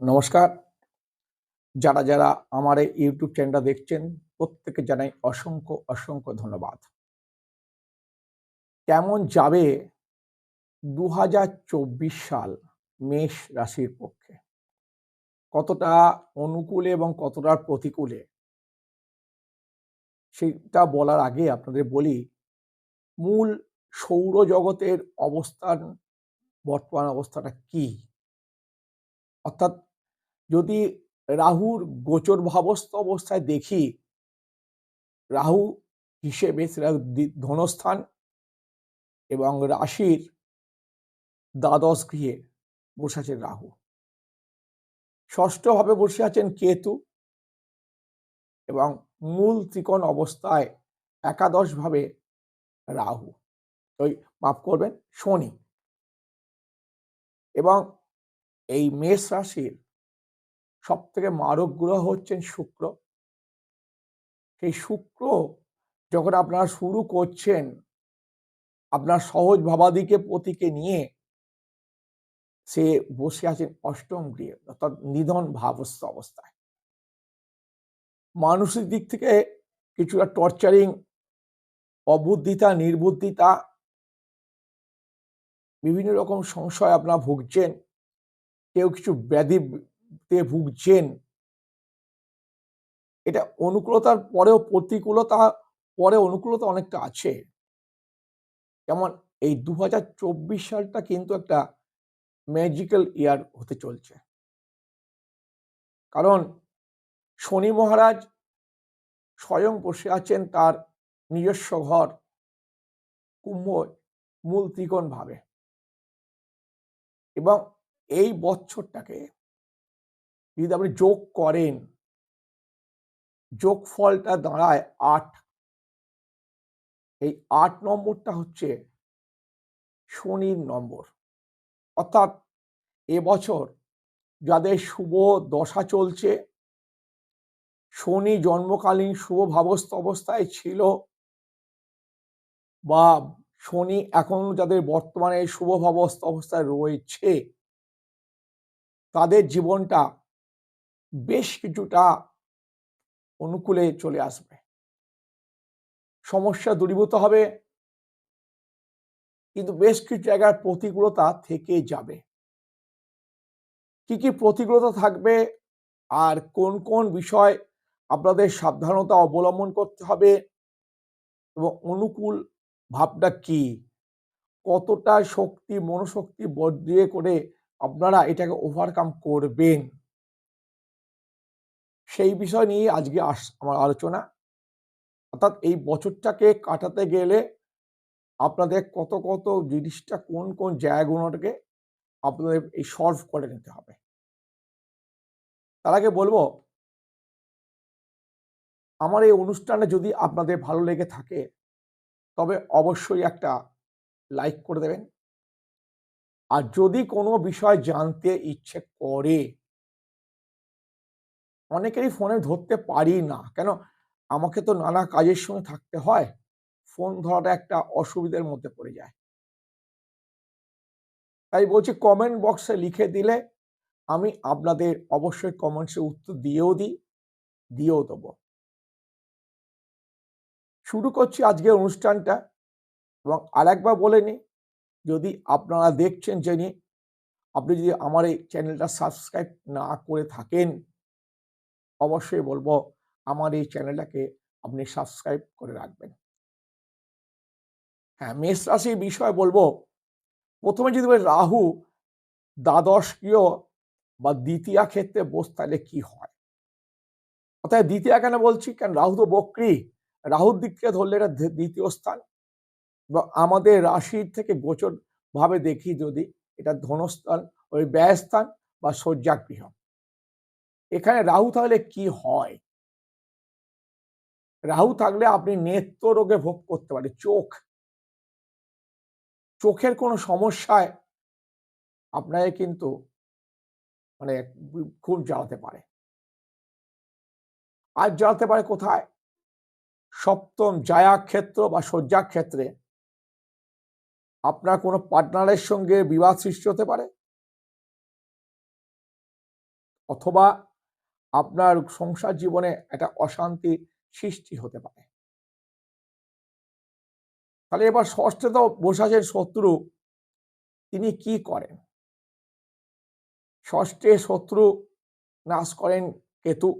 নমস্কার। যারা যারা আমার এই ইউটিউব চ্যানেলটা দেখছেন প্রত্যেকে জানাই অসংখ্য অসংখ্য ধন্যবাদ। কেমন যাবে দু হাজার চব্বিশ সাল মেষ রাশির পক্ষে? কতটা অনুকূলে এবং কতটা প্রতিকূলে? সেটা বলার আগে আপনাদের বলি, মূল সৌরজগতের অবস্থান, বর্তমান অবস্থাটা কি? অর্থাৎ যদি রাহুর গোচর ভাবস্থ অবস্থায় দেখি, রাহু হিসেবে সেটা ধনস্থান এবং রাশির দ্বাদশ গৃহে বসে আছেন রাহু। ষষ্ঠভাবে বসে আছেন কেতু এবং মূল ত্রিকোণ অবস্থায় একাদশভাবে রাহু। ওই মাফ করবেন, শনি। এবং এই মেষ রাশির সব থেকে মারক গ্রহ হচ্ছেন শুক্র। সেই শুক্র যখন আপনারা শুরু করছেন, আপনার সহজ ভাবাদিকে প্রতীকে নিয়ে সে বসে আছেন অষ্টম গৃহে, অর্থাৎ নিধন ভাবস্থ অবস্থায়। মানসিক দিক থেকে কিছুটা টর্চারিং অবুদ্ধিতা, নির্বুদ্ধিতা, বিভিন্ন রকম সংশয় আপনারা ভুগছেন, কেউ কিছু ব্যাধিতে ভুগছেন। এটা অনুকূলতার পরেও প্রতিকূলতা, পরে অনুকূলতা অনেকটা আছে। যেমন এই দু হাজার চব্বিশ সালটা কিন্তু একটা ম্যাজিক্যাল ইয়ার হতে চলছে। কারণ শনি মহারাজ স্বয়ং বসে আছেন তার নিজস্ব ঘর, কুম্ভ, মূল ত্রিকোণ ভাবে এবং এই বছরটাকে যদি আপনি যোগ করেন, যোগফলটা দাঁড়ায় আট। এই আট নম্বরটা হচ্ছে শনির নম্বর। অর্থাৎ এবছর যাদের শুভ দশা চলছে, শনি জন্মকালীন শুভ ভাবস্থ অবস্থায় ছিল বা শনি এখন যাদের বর্তমানে শুভ ভাবস্থ অবস্থায় রয়েছে, তাদের জীবনটা বেশ কিছুটা অনুকূলে চলে আসবে। সমস্যা দূরীভূত হবে, কিন্তু বেশ কিছু জায়গার প্রতিকূলতা থেকে যাবে। কি কি প্রতিকূলতা থাকবে আর কোন কোন বিষয় আপনাদের সাবধানতা অবলম্বন করতে হবে এবং অনুকূল ভাবটা কি? কতটা শক্তি, মনোশক্তি বর্ধিয়ে করে আপনারা এটাকে ওভারকাম করবেন? সেই বিষয় নিয়ে আজকে আস, আমার আলোচনা। অর্থাৎ এই বছরটাকে কাটাতে গেলে আপনাদের কত কত জিনিসটা কোন কোন জায়গাগুলোটাকে আপনাদের এই সলভ করে নিতে হবে। তার আগে বলব, আমার এই অনুষ্ঠানে যদি আপনাদের ভালো লেগে থাকে, তবে অবশ্যই একটা লাইক করে দেবেন। আর যদি কোনো বিষয় জানতে ইচ্ছে করে অনেকেরই ফোনে ধরতে পারি না। কেন? আমাকে তো নানা কাজের সঙ্গে থাকতে হয়। ফোন ধরাটা একটা অসুবিধার মধ্যে পড়ে যায়। তাই বলছি কমেন্ট বক্সে লিখে দিলে আমি আপনাদের অবশ্যই কমেন্টসে উত্তর দিয়েও দিই, দিয়েও দেবো। শুরু করছি আজকের অনুষ্ঠানটা এবং আরেকবার বলে নিই, যদি আপনারা দেখছেন, জেনে আপনি যদি আমার এই চ্যানেলটা সাবস্ক্রাইব না করে থাকেন অবশ্যই বলব, আমার এই চ্যানেলটাকে আপনি সাবস্ক্রাইব করে রাখবেন। হ্যাঁ মেষ রাশির বিষয় বলব, প্রথমে যদি রাহু দ্বাদশীয় বা দ্বিতীয় ক্ষেত্রে বস তাহলে কি হয়? অর্থাৎ দ্বিতীয় কেন বলছি? কেন রাহু তো বক্রি, রাহুর দিক থেকে ধরলে এটা দ্বিতীয় স্থান। এবং আমাদের রাশির থেকে গোচর দেখি যদি এটা ধনস্থান, ওই ব্যয়স্থান বা শয্যাগৃহ। এখানে রাহু তাহলে কি হয়? রাহু থাকলে আপনি নেত্র রোগে ভোগ করতে পারে চোখ। চোখের কোনো সমস্যায় আপনাকে কিন্তু মানে খুব জ্বালাতে পারে। আর জ্বালাতে পারে কোথায়? সপ্তম জায়া ক্ষেত্র বা শয্যা ক্ষেত্রে আপনার কোনো পার্টনারের সঙ্গে বিবাদ সৃষ্টি হতে পারে? অথবা আপনার সংসার জীবনে একটা অশান্তি সৃষ্টি হতে পারে। তাহলে এবার ষষ্ঠে তো বসে শত্রু, তিনি কি করেন? ষষ্ঠে শত্রু নাশ করেন কেতু।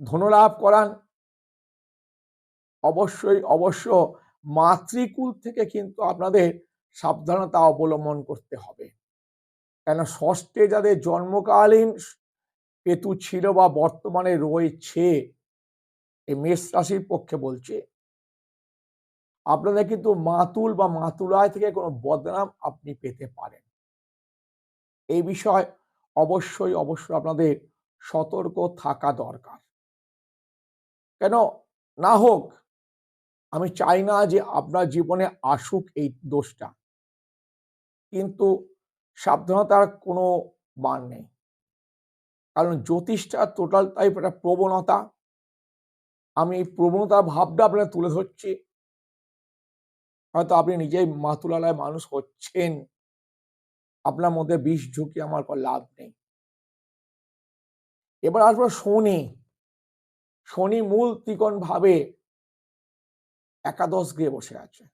ধনলাভ করান। অবশ্যই, অবশ্য মাতৃকুল থেকে কিন্তু আপনাদের সাবধানতা অবলম্বন করতে হবে। কেন ষষ্ঠে যাদের জন্মকালীন কেতু ছিল বা বর্তমানে রয়েছে এই মেষ রাশির পক্ষে বলছে, আপনাদের কিন্তু মাতুল বা মাতুলায় থেকে কোনো বদনাম আপনি পেতে পারেন। এই বিষয় অবশ্যই অবশ্যই আপনাদের সতর্ক থাকা দরকার। কেন? না হোক, আমি চাই না যে আপনার জীবনে আসুক এই দোষটা। কিন্তু সাবধানতার কোনো মান নেই। কারণ জ্যোতিষটা টোটাল টাইপ একটা প্রবণতা। আমি এই প্রবণতা ভাবটা আপনার তুলে ধরছি। হয়তো আপনি নিজেই মাতুলালয় মানুষ হচ্ছেন। আপনার মধ্যে বিষ ঝুঁকি আমার কোনো লাভ নেই। এবার আসব শনি। শনি মূল ত্রিকোণ ভাবে একাদশ গৃহে বসে আছে।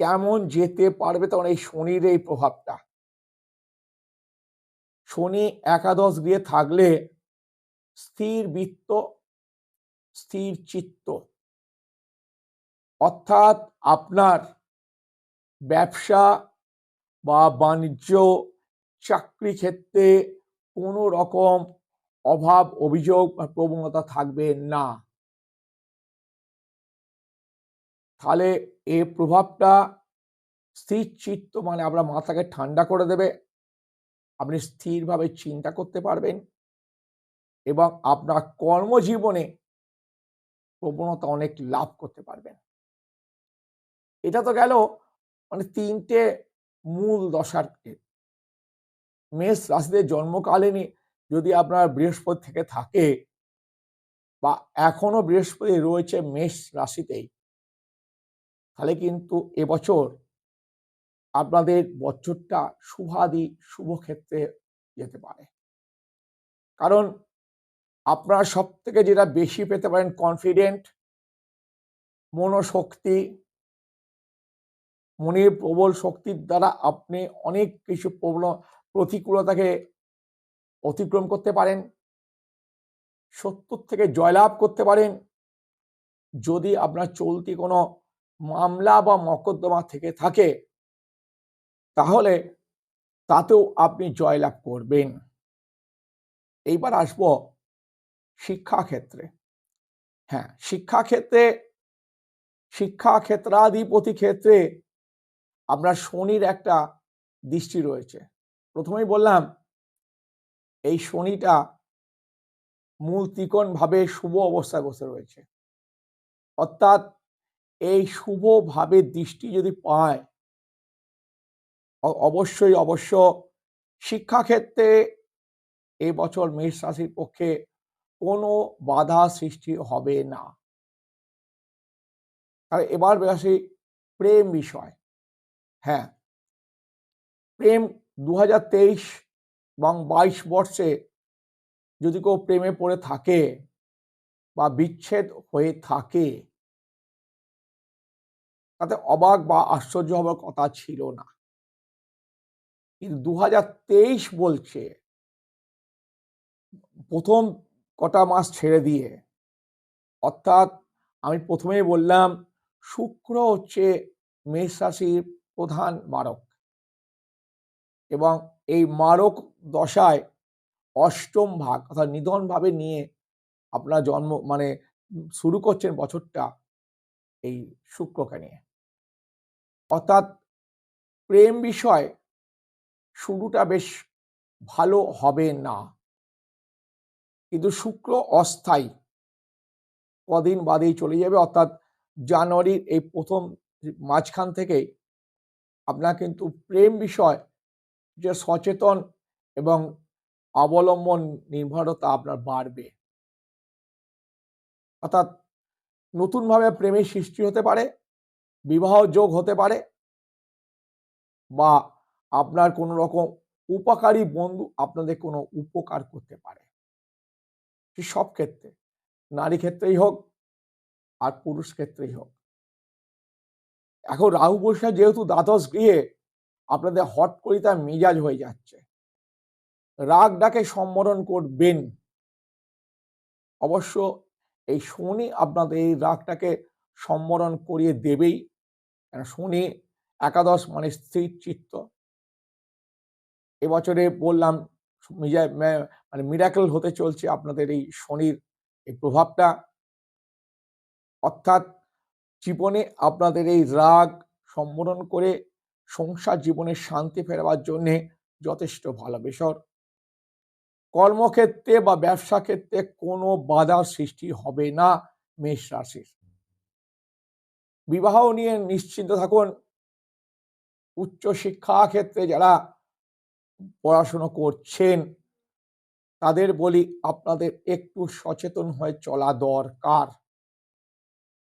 কেমন যেতে পারবে তখন এই শনির এই প্রভাবটা? শনি একাদশ গৃহে থাকলে স্থির বৃত্ত, স্থির চিত্ত। অর্থাৎ আপনার ব্যবসা বা বাণিজ্য, চাকরি ক্ষেত্রে কোনো রকম অভাব, অভিযোগ বা প্রবণতা থাকবে না। তাহলে এ প্রভাবটা স্থির চিত্ত মানে আপনার মাথাকে ঠান্ডা করে দেবে। আপনি স্থিরভাবে চিন্তা করতে পারবেন এবং আপনার কর্মজীবনে প্রবণতা অনেক লাভ করতে পারবেন। এটা তো গেল মানে তিনটে মূল দশার মেষ রাশিদের জন্মকালীনই যদি আপনার বৃহস্পতি থেকে থাকে বা এখনও বৃহস্পতি রয়েছে মেষ রাশিতেই, তাহলে কিন্তু এবছর আপনাদের বছরটা শুভাদি শুভ ক্ষেত্রে যেতে পারে। কারণ আপনারা সব থেকে যেটা বেশি পেতে পারেন কনফিডেন্ট মনোশক্তি, মনের প্রবল শক্তির দ্বারা আপনি অনেক কিছু প্রবল প্রতিকূলতাকে অতিক্রম করতে পারেন। সত্তর থেকে জয়লাভ করতে পারেন। যদি আপনার চলতি কোনো মামলা বা মকদ্দমা থেকে থাকে তাহলে তাতেও আপনি জয়লাভ করবেন। এইবার আসব শিক্ষাক্ষেত্রে। হ্যাঁ শিক্ষাক্ষেত্রে শিক্ষা ক্ষেত্রাধিপতি ক্ষেত্রে আপনার শনির একটা দৃষ্টি রয়েছে। প্রথমেই বললাম, এই শনিটা মূল ত্রিকোণ ভাবে শুভ অবস্থায় বসে রয়েছে। অর্থাৎ এই শুভ ভাবে দৃষ্টি যদি পায় অবশ্যই, অবশ্য শিক্ষাক্ষেত্রে এই বছর মেষ রাশির পক্ষে কোনো বাধা সৃষ্টি হবে না। আর এবার আসি প্রেম বিষয়। হ্যাঁ। প্রেম দু হাজার তেইশ এবং বাইশ বর্ষে যদি কেউ প্রেমে পড়ে থাকে বা বিচ্ছেদ হয়ে থাকে তাতে অবাক বা আশ্চর্য হবার কথা ছিল না। কিন্তু দু হাজার তেইশ বলছে, প্রথম কটা মাস ছেড়ে দিয়ে। অর্থাৎ আমি প্রথমেই বললাম, শুক্র হচ্ছে মেষ রাশির প্রধান মারক। এবং এই মারক দশায় অষ্টম ভাগ অর্থাৎ নিধনভাবে নিয়ে আপনার জন্ম মানে শুরু করছেন বছরটা এই শুক্রকে নিয়ে। অর্থাৎ প্রেম বিষয় শুরুটা বেশ ভালো হবে না। কিন্তু শুক্র অস্থায়ী। কদিন বাদেই চলে যাবে। অর্থাৎ জানুয়ারির এই প্রথম মাঝখান থেকেই আপনার কিন্তু প্রেম বিষয় যে সচেতন এবং অবলম্বন নির্ভরতা আপনার বাড়বে। অর্থাৎ নতুনভাবে প্রেমের সৃষ্টি হতে পারে, বিবাহ যোগ হতে পারে বা আপনার কোনো রকম উপকারী বন্ধু আপনাদের কোনো উপকার করতে পারে। সব ক্ষেত্রে, নারী ক্ষেত্রেই হোক আর পুরুষ ক্ষেত্রেই হোক। এখন রাহু বৈশা যেহেতু দ্বাদশ গৃহে, আপনাদের হট করে তার মেজাজ হয়ে যাচ্ছে। রাগ ডাকে সম্বরণ করবেন। অবশ্য এই শনি আপনাদের এই রাগটাকে সম্বরণ করিয়ে দেবেই। শনি একাদশ মানে স্থির চিত্ত। এবছরে বললাম মানে মিরাকেল হতে চলছে আপনাদের এই শনির এই প্রভাবটা। অর্থাৎ জীবনে আপনাদের এই রাগ সম্বরণ করে সংসার জীবনে শান্তি ফেরাবার জন্যে যথেষ্ট ভালো বিষয় কর্মক্ষেত্রে বা ব্যবসা ক্ষেত্রে কোনো বাধার সৃষ্টি হবে না মেষ রাশির। বিবাহ নিয়ে নিশ্চিন্ত থাকুন। উচ্চ শিক্ষা ক্ষেত্রে যারা পড়াশুনো করছেন, তাদের বলি আপনাদের একটু সচেতন হয়ে চলা দরকার।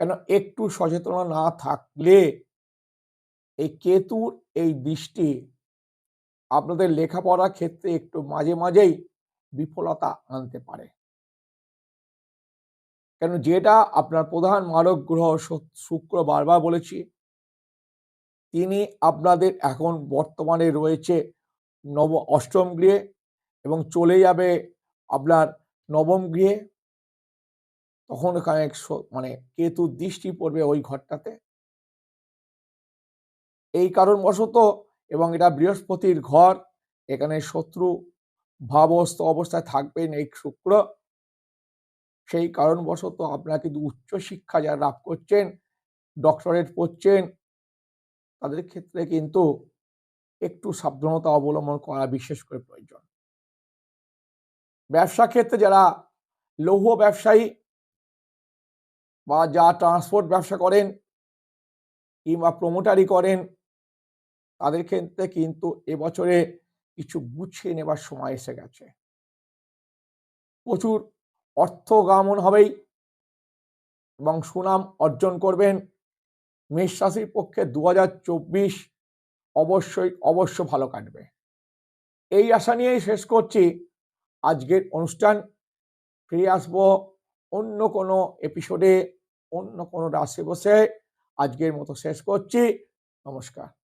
কেন একটু সচেতন না থাকলে এই কেতুর এই দৃষ্টি আপনাদের লেখাপড়ার ক্ষেত্রে একটু মাঝে মাঝেই বিফলতা আনতে পারে। কেন যেটা আপনার প্রধান মারক গ্রহ শুক্র বারবার বলেছি, তিনি আপনাদের এখন বর্তমানে রয়েছে নব, অষ্টম গৃহে এবং চলে যাবে আপনার নবম গৃহে। তখন ওখানে মানে কেতু দৃষ্টি পড়বে ওই ঘরটাতে। এই কারণবশত এবং এটা বৃহস্পতির ঘর, এখানে শত্রু ভাবস্থ অবস্থায় থাকবেন এই শুক্র। সেই কারণবশত আপনারা কিন্তু উচ্চ শিক্ষা যারা লাভ করছেন ডক্টরেট পড়ছেন, তাদের ক্ষেত্রে কিন্তু একটু সাবধানতা অবলম্বন করা বিশেষ করে প্রয়োজন। ব্যবসা ক্ষেত্রে যারা লৌহ ব্যবসায়ী বা যা ট্রান্সপোর্ট ব্যবসা করেন কিংবা প্রমোটারি করেন, তাদের ক্ষেত্রে কিন্তু এবছরে কিছু গুছিয়ে নেবার সময় এসে গেছে। প্রচুর অর্থ গামন হবেই এবং সুনাম অর্জন করবেন। মেষ রাশির পক্ষে দু হাজার চব্বিশ অবশ্যই অবশ্য ভালো কাটবে। এই আশা নিয়েই শেষ করছি। আজকের অনুষ্ঠান, ফিরে আসব অন্য কোনো এপিসোডে অন্য কোনো রাশি বসে। আজকের মতো শেষ করছি। নমস্কার।